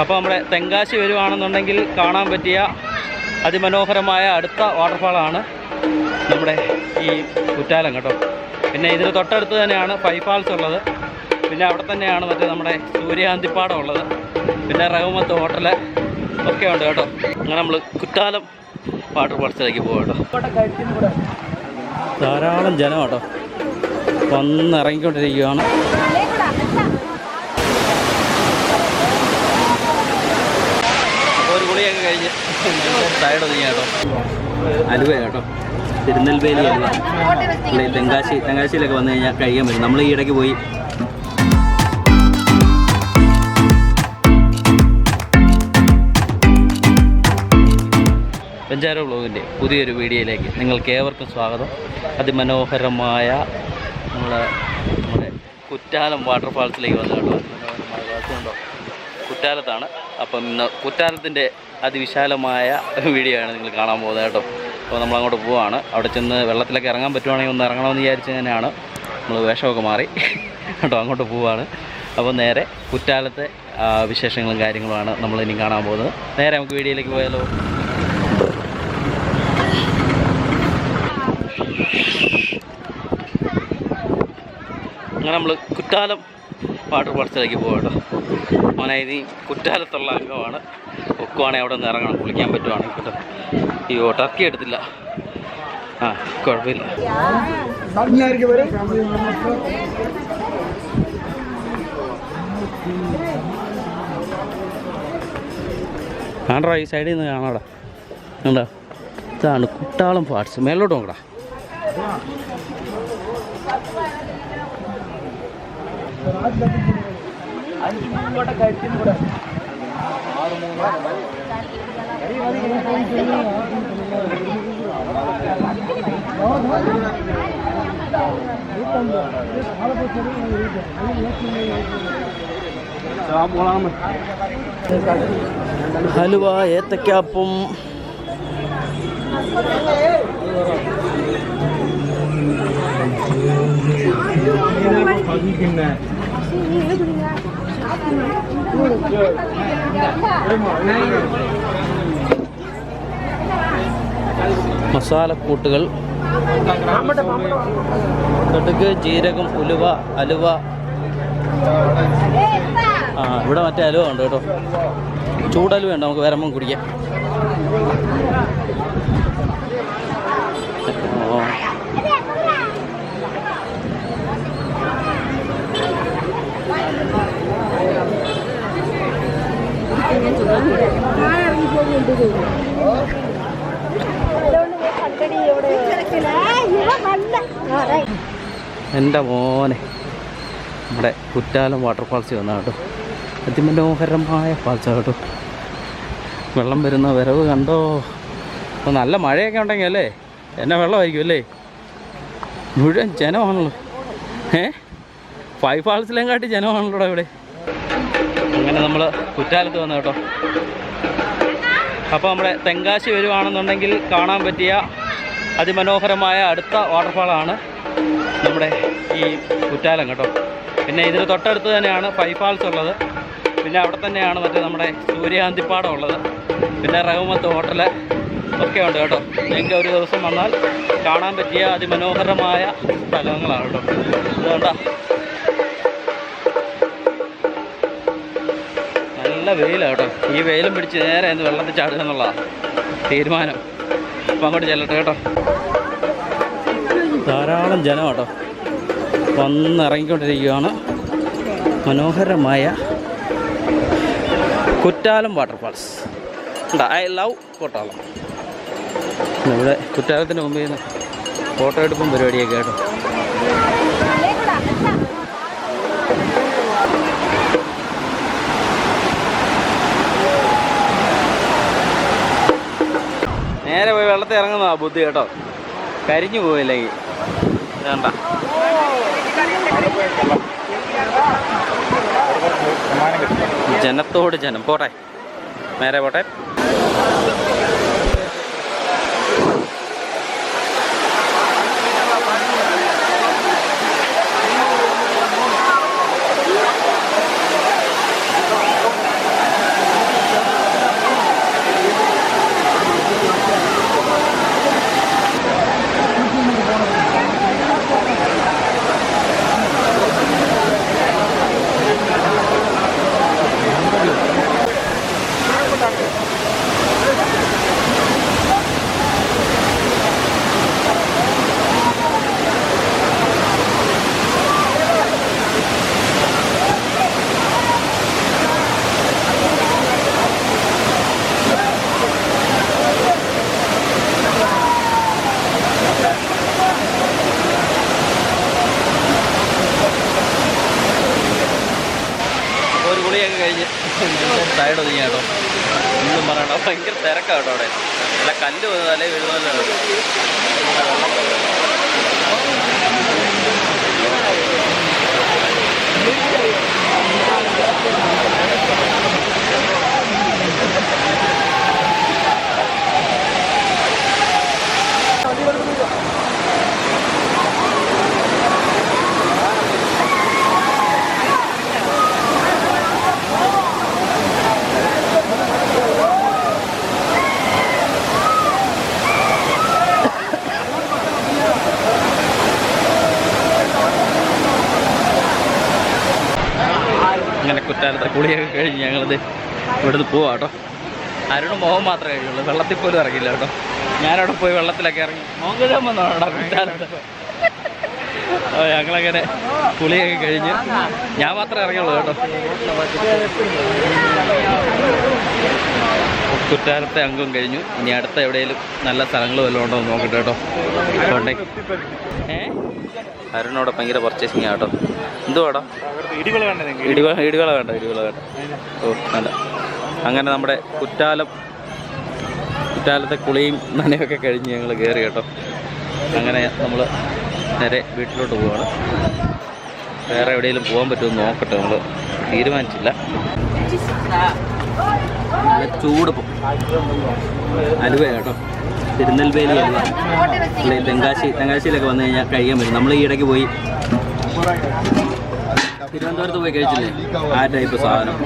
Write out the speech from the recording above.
അപ്പോൾ നമ്മുടെ തെങ്കാശി വരുവാണെന്നുണ്ടെങ്കിൽ കാണാൻ പറ്റിയ അതിമനോഹരമായ അടുത്ത വാട്ടർഫാളാണ് നമ്മുടെ ഈ കുറ്റാലം കേട്ടോ. പിന്നെ ഇതിന് തൊട്ടടുത്ത് തന്നെയാണ് ഫൈവ് ഫാൾസ് ഉള്ളത്. പിന്നെ അവിടെ തന്നെയാണ് മറ്റേ നമ്മുടെ സൂര്യാന്തിപ്പാടം ഉള്ളത്. പിന്നെ റഹമത്ത് ഹോട്ടൽ ഒക്കെ ഉണ്ട് കേട്ടോ. അങ്ങനെ നമ്മൾ കുറ്റാലം വാട്ടർ ഫാൾസിലേക്ക് പോകാം കേട്ടോ. ധാരാളം ജനം കേട്ടോ. വന്നിറങ്ങിക്കൊണ്ടിരിക്കുകയാണ് അപ്പോൾ ഒരു കുളിയൊക്കെ കഴിഞ്ഞ് സൈഡ് ഒതുങ്ങി കേട്ടോ അലുവ കേട്ടോ തിരുനെൽവേലി അലുവ. നമ്മൾ തെങ്കാശി തെങ്കാശിയിലൊക്കെ വന്നു കഴിഞ്ഞാൽ കഴിക്കാൻ പറ്റും. നമ്മൾ ഈ ഇടയ്ക്ക് പോയി പഞ്ചാര ബ്ലോഗിന്റെ പുതിയൊരു വീഡിയോയിലേക്ക് നിങ്ങൾക്ക് ഏവർക്കും സ്വാഗതം. അതിമനോഹരമായ നമ്മുടെ നമ്മുടെ കുറ്റാലം വാട്ടർഫാൾസിലേക്ക് വന്നു കേട്ടോ കുറ്റാലത്താണ്. അപ്പം ഇന്ന് കുറ്റാലത്തിന്റെ അതിവിശാലമായ വീഡിയോ ആണ് നിങ്ങൾ കാണാൻ പോകുന്നത് കേട്ടോ. അപ്പോൾ നമ്മൾ അങ്ങോട്ട് പോവാണ്. അവിടെ ചെന്ന് വെള്ളത്തിലൊക്കെ ഇറങ്ങാൻ പറ്റുവാണെങ്കിൽ ഒന്ന് ഇറങ്ങണമെന്ന് വിചാരിച്ച് തന്നെയാണ്. നമ്മൾ വേഷമൊക്കെ മാറി കേട്ടോ അങ്ങോട്ട് പോവാണ്. അപ്പോൾ നേരെ കുറ്റാലത്തെ വിശേഷങ്ങളും കാര്യങ്ങളുമാണ് നമ്മൾ ഇനി കാണാൻ പോകുന്നത്. നേരെ നമുക്ക് വീഡിയോയിലേക്ക് പോയാലോ? അങ്ങനെ നമ്മൾ കുറ്റാലം വാട്ടർ പാർട്സിലേക്ക് പോകട്ടോ മോനെ ഇനി കുറ്റാലത്തുള്ള അംഗമാണ്. ഒക്കുവാണെങ്കിൽ അവിടെ നിന്ന് ഇറങ്ങണം. കുളിക്കാൻ പറ്റുവാണെങ്കിൽ കേട്ടോ അയ്യോ ടർക്കി എടുത്തില്ല. ആ കുഴപ്പമില്ല. കാണടാ ഈ സൈഡിൽ നിന്ന് കാണാടാ. എന്താ ഇതാണ് കുട്ടാളം പാർട്സ്. മേലോട്ട് നോക്കടാ. ഹലുവ ഏത്തക്കാപ്പം മസാലക്കൂട്ടുകൾ. കടുക് ജീരകം ഉലുവ അലുവ. ആ ഇവിടെ മറ്റേ അലുവ ഉണ്ട് കേട്ടോ. ചൂടലുവ ഉണ്ട് നമുക്ക് വരമ്പം കുടിക്കാം. എന്റെ മോനെ. നമ്മുടെ കുറ്റാലം വാട്ടർഫാൾസ് വന്ന കേട്ടോ. അതിമനോഹരമായ ഫാൾസ് കേട്ടോ. വെള്ളം വരുന്ന വരവ് കണ്ടോ? അപ്പോൾ നല്ല മഴയൊക്കെ ഉണ്ടെങ്കിൽ അല്ലേ? എന്നെ വെള്ളമായിരിക്കും അല്ലേ? മുഴുവൻ ജനമാണല്ലോ. ഏ? ഫൈവ് ഫാൾസിലേം കാട്ടി ജനമാണല്ലോ ഇവിടെ? അങ്ങനെ നമ്മൾ കുറ്റാലത്ത് വന്ന കേട്ടോ. അപ്പോൾ നമ്മുടെ തെങ്കാശി വരുവാണെന്നുണ്ടെങ്കിൽ കാണാൻ പറ്റിയ അതിമനോഹരമായ അടുത്ത വാട്ടർഫാളാണ് നമ്മുടെ ഈ കുറ്റാലം കേട്ടോ. പിന്നെ ഇതിന് തൊട്ടടുത്ത് തന്നെയാണ് ഫൈവ് ഫാൾസ് ഉള്ളത്. പിന്നെ അവിടെ തന്നെയാണ് മറ്റേ നമ്മുടെ സൂര്യാന്തിപ്പാടം ഉള്ളത്. പിന്നെ റഹ്മത്ത് ഹോട്ടൽ ഒക്കെ ഉണ്ട് കേട്ടോ. നിങ്ങൾക്ക് ഒരു ദിവസം വന്നാൽ കാണാൻ പറ്റിയ അതിമനോഹരമായ സ്ഥലങ്ങളാണ് കേട്ടോ. ഇത് നല്ല വെയിലാണ് കേട്ടോ. ഈ വെയിലും പിടിച്ച് നേരെ എന്ത് വെള്ളത്തിൽ ചാടുക എന്നുള്ളതാണ് തീരുമാനം. അപ്പം അങ്ങോട്ട് ചെല്ലട്ടെ കേട്ടോ. ധാരാളം ജനം കേട്ടോ. വന്നിറങ്ങിക്കൊണ്ടിരിക്കുകയാണ് മനോഹരമായ Courtallam waterfalls. I love Kuttalam ഇവിടെ കുറ്റാലത്തിന്റെ മുമ്പിൽ നിന്ന് ഫോട്ടോ എടുപ്പും പരിപാടിയൊക്കെ കേട്ടോ. നേരെ പോയി വെള്ളത്തിൽ ഇറങ്ങുന്നതാ ബുദ്ധി കേട്ടോ. കരിഞ്ഞു പോയില്ലെങ്കിൽ വേണ്ട. ജനത്തോട് ജനം. പോട്ടെ. നേരെ പോട്ടെ. സൈഡ് ഒതുങ്ങി കേട്ടോ ഒന്നും പറയണ്ട ഭയങ്കര തിരക്കാണ് കേട്ടോ അവിടെ. നല്ല കല്ല് തലേ വീഴുന്നല്ലോ അങ്ങനെ കുറ്റാലത്തെ കുളിയൊക്കെ കഴിഞ്ഞ് ഞങ്ങളത് ഇവിടുന്ന് പോവാം കേട്ടോ. അരുണ് മോഹം മാത്രമേ കഴിയുള്ളൂ. വെള്ളത്തിൽ പോലും ഇറങ്ങില്ല കേട്ടോ. ഞാനവിടെ പോയി വെള്ളത്തിലൊക്കെ ഇറങ്ങി. മോൻ കഴിയാൻ വന്നോടാ ഞങ്ങളങ്ങനെ കുളിയൊക്കെ കഴിഞ്ഞ് ഞാൻ മാത്രമേ ഇറങ്ങിയുള്ളൂ കേട്ടോ. കുറ്റാലത്തെ അംഗം കഴിഞ്ഞു. ഇനി അടുത്ത എവിടെയെങ്കിലും നല്ല സ്ഥലങ്ങൾ വല്ലതും ഉണ്ടോ എന്ന് നോക്കട്ടെ കേട്ടോ. അരുണോടെ ഭയങ്കര പർച്ചേസിങ് കേട്ടോ. എന്തുവാടാ? ഇടികള വേണ്ടേ ഇടികള വേണ്ട. ഓ വേണ്ട. അങ്ങനെ നമ്മുടെ കുറ്റാലം കുറ്റാലത്തെ കുളിയും നനയൊക്കെ കഴിഞ്ഞ് ഞങ്ങൾ കയറി കേട്ടോ. അങ്ങനെ നമ്മൾ നേരെ വീട്ടിലോട്ട് പോവാണ്. വേറെ എവിടെയെങ്കിലും പോകാൻ പറ്റുമെന്ന് നോക്കട്ടെ നമ്മൾ തീരുമാനിച്ചില്ല. ചൂട് അലുവ കേട്ടോ. തിരുനെൽവേലി അലുവ. അല്ലെങ്കിൽ തെങ്കാശി തെങ്കാശിയിലൊക്കെ വന്നു കഴിഞ്ഞാൽ കഴിക്കാൻ പറ്റും. നമ്മൾ ഈ ഇടയ്ക്ക് പോയി തിരുവനന്തപുരത്ത് പോയി കഴിച്ചില്ലേ? ആ ടൈപ്പ് സാധനം.